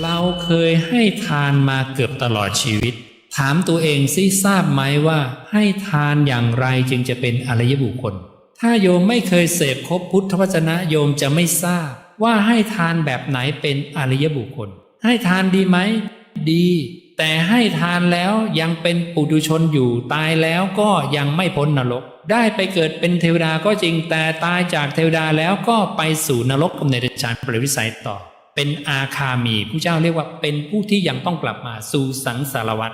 เราเคยให้ทานมาเกือบตลอดชีวิต ถามตัวเองซิทราบไหมว่า ให้ทานอย่างไรจึงจะเป็นอริยบุคคล ถ้าโยมไม่เคยเสพครบพุทธวจนะโยมจะไม่ทราบ ว่าให้ทานแบบไหนเป็นอริยบุคคล ให้ทานดีไหม ดี แต่ให้ทานแล้วยังเป็นปุถุชนอยู่ตายแล้วก็ยังไม่พ้นนรก ได้ไปเกิดเป็นเทวดาก็จริงแต่ตายจากเทวดาแล้วก็ไปสู่นรกกำเนิดฌานปรตวิสัยต่อ เป็นอาคามีผู้เจ้าเรียกว่าเป็นผู้ที่ยังต้องกลับมาสู่สังสารวัฏ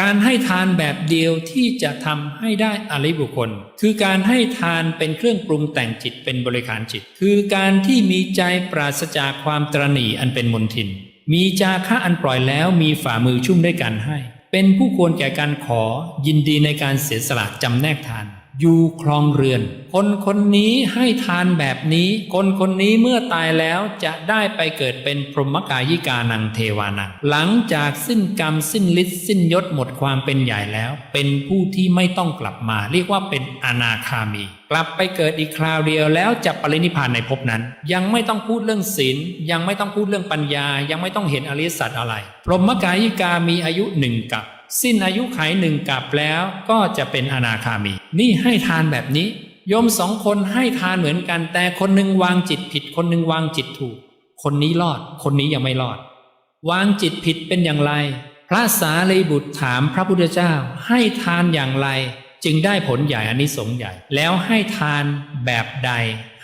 การให้ทานแบบเดียวที่จะทำให้ได้อริบุคคล คือการให้ทานเป็นเครื่องปรุงแต่งจิตเป็นบริขารจิต คือการที่มีใจปราศจากความตรณีอันเป็นมนทิน มีจาคะอันปล่อยแล้วมีฝ่ามือชุ่มด้วยการให้ เป็นผู้ควรแก่การขอยินดีในการเสียสละจำแนกทาน อยู่ครองเรือน คนคนนี้ให้ทานแบบนี้ คนคนนี้เมื่อตายแล้วจะได้ไปเกิดเป็นพรหมกายิกานังเทวานังหลังจากสิ้นกรรมสิ้นฤทธิ์สิ้นยศหมดความเป็นใหญ่แล้ว เป็นผู้ที่ไม่ต้องกลับมา เรียกว่าเป็นอนาคามี กลับไปเกิดอีกคราวเดียวแล้วจะปรินิพานในภพนั้น ยังไม่ต้องพูดเรื่องศีลยังไม่ต้องพูดเรื่องปัญญา ยังไม่ต้องเห็นอริสัจอะไร พรหมกายิกามีอายุหนึ่งกับ สิ้นอายุไขหนึ่งกับแล้วก็จะเป็นอนาคามี นี่ให้ทานแบบนี้โยมสองคนให้ทานเหมือนกัน แต่คนหนึ่งวางจิตผิด คนหนึ่งวางจิตถูก คนนี้รอด คนนี้ยังไม่รอด วางจิตผิดเป็นอย่างไร พระสารีบุตรถามพระพุทธเจ้า ให้ทานอย่างไร จึงได้ผลใหญ่อานิสงส์ใหญ่ แล้วให้ทานแบบใด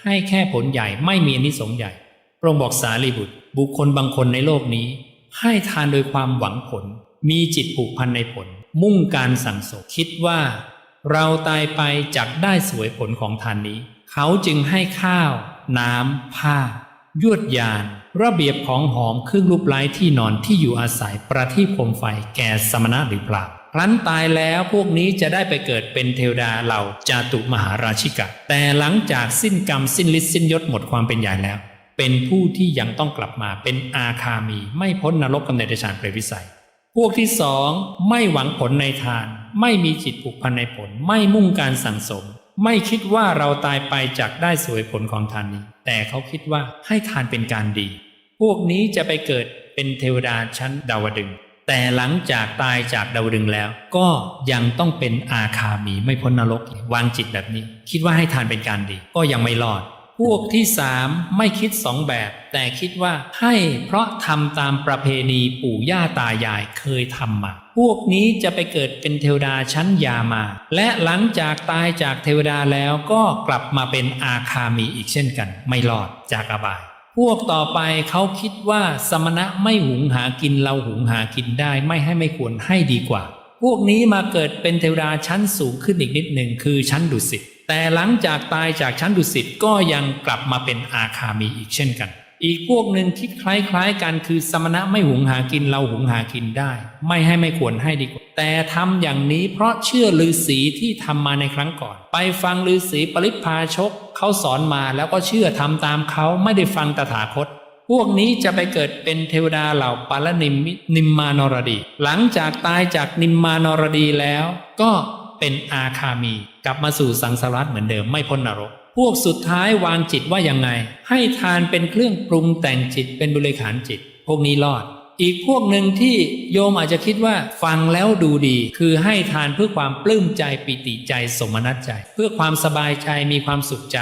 ให้แค่ผลใหญ่ไม่มีอานิสงส์ใหญ่พระองค์บอกสารีบุตร บุคคลบางคนในโลกนี้ ให้ทานโดยความหวังผล มีจิตผูกพันในผล มุ่งการสั่งสมคิดว่า เราตายไปจักได้สวยผลของทานนี้ เขาจึงให้ข้าว น้ำ ผ้า ยวดยาน ระเบียบของหอมเครื่องรูปไล้ที่นอนที่อยู่อาศัยประทีปโคมไฟแก่สมณะหรือเปราครั้นตายแล้วพวกนี้จะได้ไปเกิดเป็นเทวดาเหล่าจาตุมหาราชิกะ แต่หลังจากสิ้นกรรมสิ้นฤทธิ์สิ้นยศหมดความเป็นใหญ่แล้ว เป็นผู้ที่ยังต้องกลับมาเป็นอาคามี ไม่พ้นนรกกำเนิดฌานเปรตวิสัย พวกที่สองไม่หวังผลในทาน ไม่มีจิตผูกพันในผล ไม่มุ่งการสั่งสม ไม่คิดว่าเราตายไปจากได้สวยผลของทานนี้ แต่เขาคิดว่าให้ทานเป็นการดี พวกนี้จะไปเกิดเป็นเทวดาชั้นดาวดึงแต่หลังจากตายจากดาวดึงแล้ว ก็ยังต้องเป็นอาคามีไม่พ้นนรกวางจิตแบบนี้ คิดว่าให้ทานเป็นการดี ก็ยังไม่รอด พวกที่สามไม่คิดสองแบบ แต่คิดว่าให้เพราะทำตามประเพณีปู่ย่าตายายเคยทำมาพวกนี้จะไปเกิดเป็นเทวดาชั้นยามา และหลังจากตายจากเทวดาแล้วก็กลับมาเป็นอาคามีอีกเช่นกัน ไม่รอดจากอบาย พวกต่อไปเขาคิดว่าสมณะไม่หุงหากินเราหุงหากินได้ไม่ให้ไม่ควรให้ดีกว่า พวกนี้มาเกิดเป็นเทวดาชั้นสูงขึ้นอีกนิดหนึ่งคือชั้นดุสิต แต่หลังจากตายจากชั้นดุสิตก็ยังกลับมาเป็นอาคามีอีกเช่นกัน อีกพวกหนึ่งคิดคล้ายๆกันคือสมณะไม่หุงหากินเราหุงหากินได้ ไม่ให้ไม่ควรให้ดีกว่า แต่ทำอย่างนี้เพราะเชื่อฤาษีที่ทำมาในครั้งก่อน ไปฟังฤาษีปริพาชกเขาสอนมาแล้วก็เชื่อทำตามเขาไม่ได้ฟังตถาคตพวกนี้จะไปเกิดเป็นเทวดาเหล่าปาลนิมมินิมมานรดี หลังจากตายจากนิมมานรดีแล้ว ก็ เป็นอาคามี กลับมาสู่สังสารวัฏเหมือนเดิมไม่พ้นนรก พวกสุดท้ายวางจิตว่ายังไง ให้ทานเป็นเครื่องปรุงแต่งจิตเป็นบริขารจิต พวกนี้รอด อีกพวกหนึ่งที่โยมอาจจะคิดว่าฟังแล้วดูดี คือให้ทานเพื่อความปลื้มใจปิติใจสมนัตใจ เพื่อความสบายใจมีความสุขใจ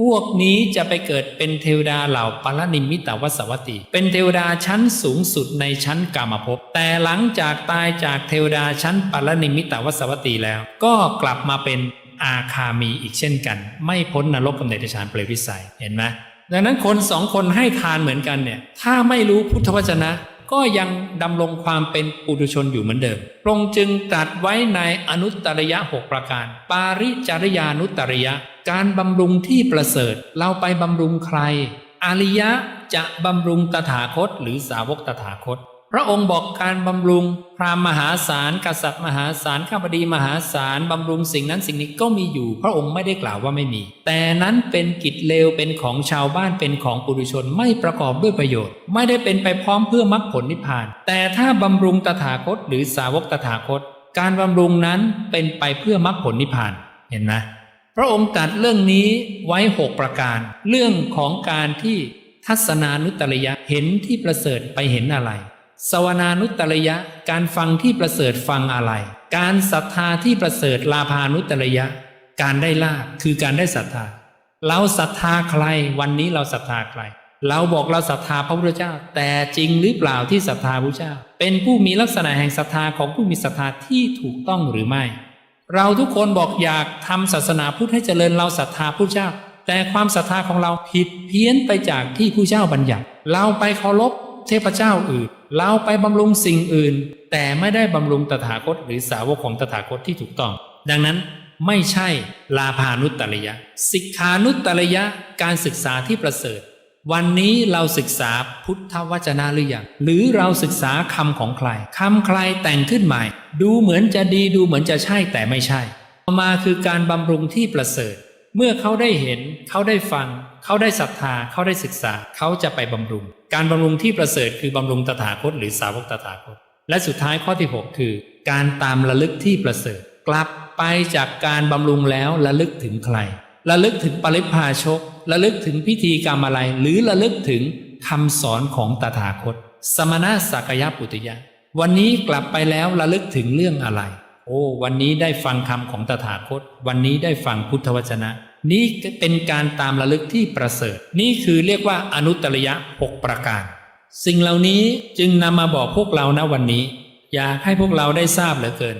พวกนี้จะไปเกิดเป็นเทวดาเหล่าปรนิมมิตวสวัตติ เป็นเทวดาชั้นสูงสุดในชั้นกามภพ แต่หลังจากตายจากเทวดาชั้นปรนิมมิตวสวัตติแล้ว ก็กลับมาเป็นอาคามีอีกเช่นกัน ไม่พ้นนรกกำเนิดฌานเปรตวิสัย เห็นไหมดังนั้นคนสองคนให้ทานเหมือนกันเนี่ย ถ้าไม่รู้พุทธวจนะ ก็ยังดำรงความเป็นปุถุชนอยู่เหมือนเดิมพระองค์จึงตรัสไว้ในอนุตตรยะหกประการ ปาริจริยานุตตริยะ การบำรุงที่ประเสริฐ เราไปบำรุงใคร อริยะจะบำรุงตถาคตหรือสาวกตถาคต พระองค์บอกการบำรุงพรามมหาศาลกษัตริย์มหาศาลข้าพดีมหาศาลบำรุงสิ่งนั้นสิ่งนี้ก็มีอยู่ พระองค์ไม่ได้กล่าวว่าไม่มี แต่นั้นเป็นกิจเลวเป็นของชาวบ้านเป็นของปุถุชนไม่ประกอบด้วยประโยชน์ ไม่ได้เป็นไปพร้อมเพื่อมรรคผลนิพพาน แต่ถ้าบำรุงตถาคตหรือสาวกตถาคต การบำรุงนั้นเป็นไปเพื่อมรรคผลนิพพานเห็นไหมพระองค์ตรัสเรื่องนี้ไว้หกประการ เรื่องของการที่ทัศนานุตตริยะเห็นที่ประเสริฐไปเห็นอะไร สวนานุตตริยะ การฟังที่ประเสริฐฟังอะไร การศรัทธาที่ประเสริฐลาภานุตตริยะ การได้ลาภคือการได้ศรัทธา เราศรัทธาใคร วันนี้เราศรัทธาใคร เราบอกเราศรัทธาพระพุทธเจ้า แต่จริงหรือเปล่าที่ศรัทธาพระเจ้า เป็นผู้มีลักษณะแห่งศรัทธาของผู้มีศรัทธาที่ถูกต้องหรือไม่ เราทุกคนบอกอยากทำศาสนาพุทธให้เจริญเราศรัทธาผู้เจ้า แต่ความศรัทธาของเราผิดเพี้ยนไปจากที่ผู้เจ้าบัญญัติ เราไปเคารพ เทพเจ้าอื่น เราไปบำรุงสิ่งอื่น แต่ไม่ได้บำรุงตถาคตหรือสาวกของตถาคตที่ถูกต้อง ดังนั้นไม่ใช่ลาภานุตตริยะ สิกขานุตตริยะการศึกษาที่ประเสริฐ วันนี้เราศึกษาพุทธวจนะหรือยังหรือเราศึกษาคำของใครคำใครแต่งขึ้นใหม่ ดูเหมือนจะดีดูเหมือนจะใช่แต่ไม่ใช่ ต่อมาคือการบำรุงที่ประเสริฐ เมื่อเขาได้เห็นเขาได้ฟัง เขาได้ศรัทธาเขาได้ศึกษาเขาจะไปบำรุง การบำรุงที่ประเสริฐคือบำรุงตถาคตหรือสาวกตถาคต และสุดท้ายข้อที่ 6 คือ การตามระลึกที่ประเสริฐ กลับไปจากการบำรุงแล้วระลึกถึงใครระลึกถึงปริพาชกระลึกถึงพิธีกรรมอะไร หรือระลึกถึงคำสอนของตถาคต สมณะสักยปุตยะวันนี้กลับไปแล้วระลึกถึงเรื่องอะไร โอ้ วันนี้ได้ฟังคำของตถาคต วันนี้ได้ฟังพุทธวจนะ นี้เป็นการตามระลึกที่ประเสริฐ นี่คือเรียกว่าอนุตตรยะหกประการ สิ่งเหล่านี้จึงนำมาบอกพวกเรานะวันนี้ อยากให้พวกเราได้ทราบเหลือเกิน